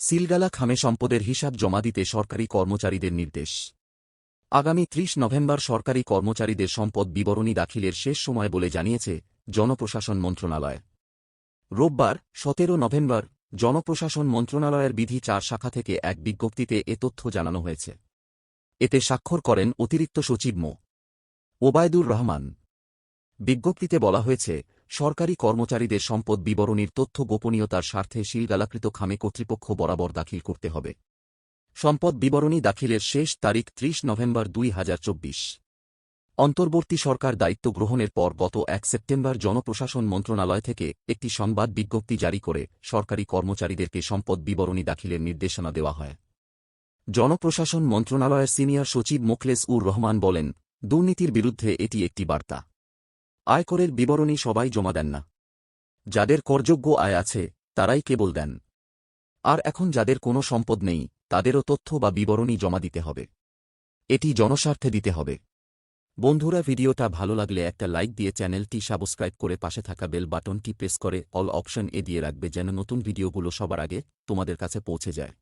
সিলগালা খামে সম্পদের হিসাব জমা দিতে সরকারি কর্মচারীদের নির্দেশ। আগামী ত্রিশ নভেম্বর সরকারি কর্মচারীদের সম্পদ বিবরণী দাখিলের শেষ সময় বলে জানিয়েছে জনপ্রশাসন মন্ত্রণালয়। রোববার, সতেরো নভেম্বর, জনপ্রশাসন মন্ত্রণালয়ের বিধি চার শাখা থেকে এক বিজ্ঞপ্তিতে এ তথ্য জানানো হয়েছে। এতে স্বাক্ষর করেন অতিরিক্ত সচিব মো. ওবায়দুর রহমান। বিজ্ঞপ্তিতে বলা হয়েছে সরকারি কর্মচারীদের সম্পদ বিবরণীর তথ্য গোপনীয়তার স্বার্থে শিলগালাকৃত খামে কর্তৃপক্ষ বরাবর দাখিল করতে হবে। সম্পদ বিবরণী দাখিলের শেষ তারিখ ত্রিশ নভেম্বর দুই হাজার চব্বিশ। অন্তর্বর্তী সরকার দায়িত্ব গ্রহণের পর গত এক সেপ্টেম্বর জনপ্রশাসন মন্ত্রণালয় থেকে একটি সংবাদ বিজ্ঞপ্তি জারি করে সরকারি কর্মচারীদেরকে সম্পদ বিবরণী দাখিলের নির্দেশনা দেওয়া হয়। জনপ্রশাসন মন্ত্রণালয়ের সিনিয়র সচিব মোখলেস উর রহমান বলেন, দুর্নীতির বিরুদ্ধে এটি একটি বার্তা। আয়করের বিবরণী সবাই জমা দেন না। যাদের করযোগ্য আয় আছে, তারাই কেবল দেন। আর এখন যাদের কোনো সম্পদ নেই, তাদেরও তথ্য বা বিবরণী জমা দিতে হবে। এটি জনস্বার্থে দিতে হবে। বন্ধুরা, ভিডিওটা ভালো লাগলে একটা লাইক দিয়ে চ্যানেলটি সাবস্ক্রাইব করে পাশে থাকা বেল বাটনটি প্রেস করে অল অপশন এ দিয়ে রাখবে যেন নতুন ভিডিওগুলো সবার আগে তোমাদের কাছে পৌঁছে যায়।